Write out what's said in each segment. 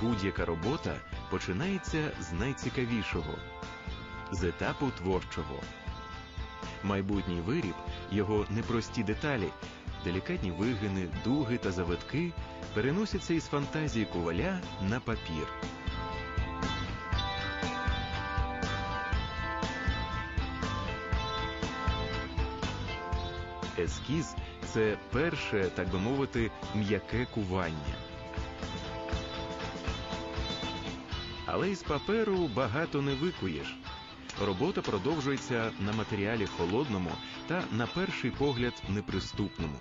Будь-яка робота починається з найцікавішого з етапу творчого. Майбутній виріб, його непрості деталі, делікатні вигини, дуги та завитки переносяться із фантазії коваля на папір. Ескіз це перше, так би мовити, м'яке кування. Але із паперу багато не викуєш. Робота продовжується на матеріалі холодному та, на перший погляд, неприступному.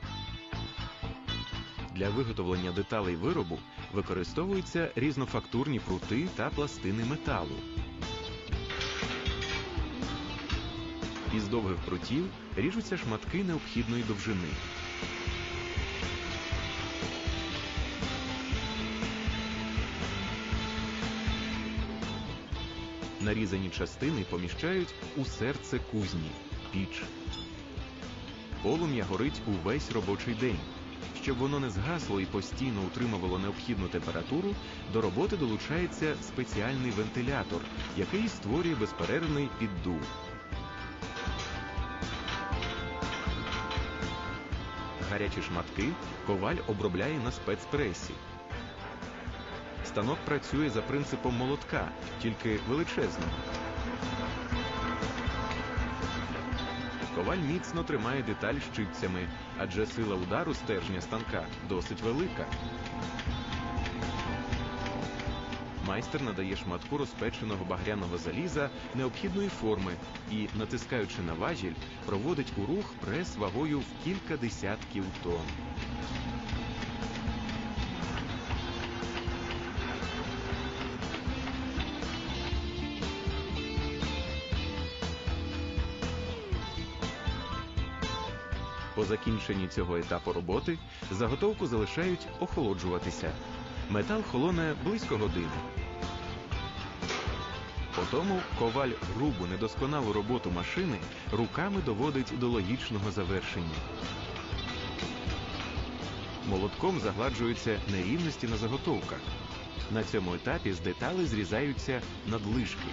Для виготовлення деталей виробу використовуються різнофактурні прути та пластини металу. Із довгих прутів ріжуться шматки необхідної довжини. Нарізані частини поміщають у серце кузні піч. Полум'я горить увесь робочий день. Щоб воно не згасло і постійно утримувало необхідну температуру, до роботи долучається спеціальний вентилятор, який створює безперервний піддув. Гарячі шматки коваль обробляє на спецпресі. Станок працює за принципом молотка, тільки величезного. Коваль міцно тримає деталь щипцями, адже сила удару стержня станка досить велика. Майстер надає шматку розпеченого багряного заліза необхідної форми і, натискаючи на важіль, проводить у рух прес вагою в кілька десятків тонн. По закінченні цього етапу роботи заготовку залишають охолоджуватися. Метал холоне близько години. Потому коваль грубу недосконалу роботу машини руками доводить до логічного завершення. Молотком загладжуються нерівності на заготовках. На цьому етапі з деталей зрізаються надлишки.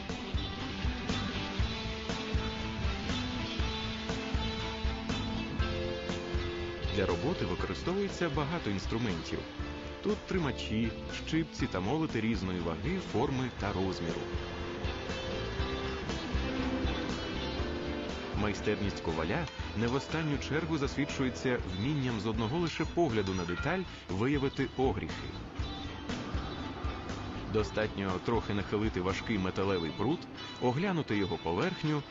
Для роботи використовується багато інструментів. Тут тримачі, щипці та молоти різної ваги, форми та розміру. Майстерність коваля не в останню чергу засвідчується вмінням з одного лише погляду на деталь виявити огріхи. Достатньо трохи нахилити важкий металевий прут, оглянути його поверхню,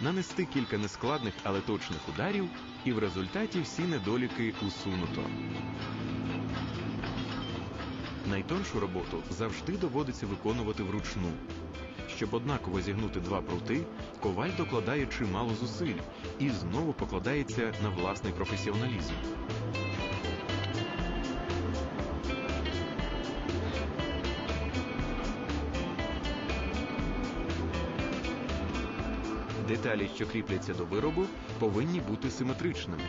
нанести кілька нескладних, але точних ударів, і в результаті всі недоліки усунуто. Найтоншу роботу завжди доводиться виконувати вручну. Щоб однаково зігнути два прути, коваль докладає чимало зусиль і знову покладається на власний професіоналізм. Деталі, що кріпляться до виробу, повинні бути симетричними.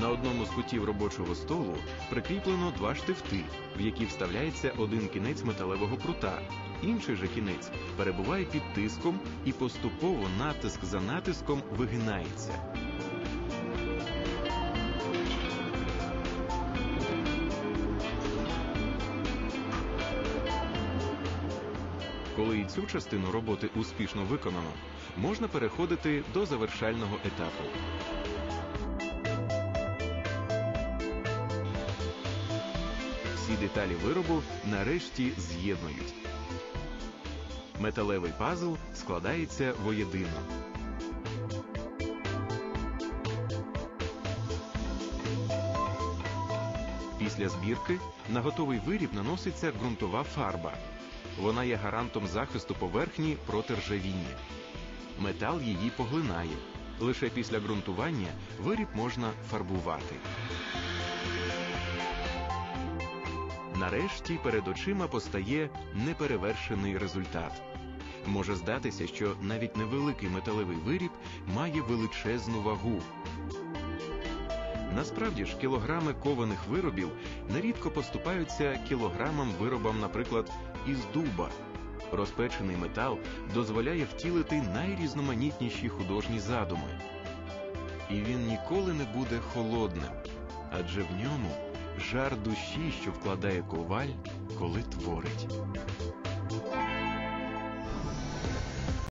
На одному з кутів робочого столу прикріплено два штифти, в які вставляється один кінець металевого прута. Інший же кінець перебуває під тиском і поступово натиск за натиском вигинається. Коли і цю частину роботи успішно виконано, можна переходити до завершального етапу. Всі деталі виробу нарешті з'єднують. Металевий пазл складається воєдино. Після збірки на готовий виріб наноситься ґрунтова фарба. Вона є гарантом захисту поверхні проти ржавіння. Метал її поглинає. Лише після ґрунтування виріб можна фарбувати. Нарешті перед очима постає неперевершений результат. Може здатися, що навіть невеликий металевий виріб має величезну вагу. Насправді ж, кілограми кованих виробів нерідко поступаються кілограмам виробам, наприклад, із дуба. Розпечений метал дозволяє втілити найрізноманітніші художні задуми. І він ніколи не буде холодним, адже в ньому жар душі, що вкладає коваль, коли творить.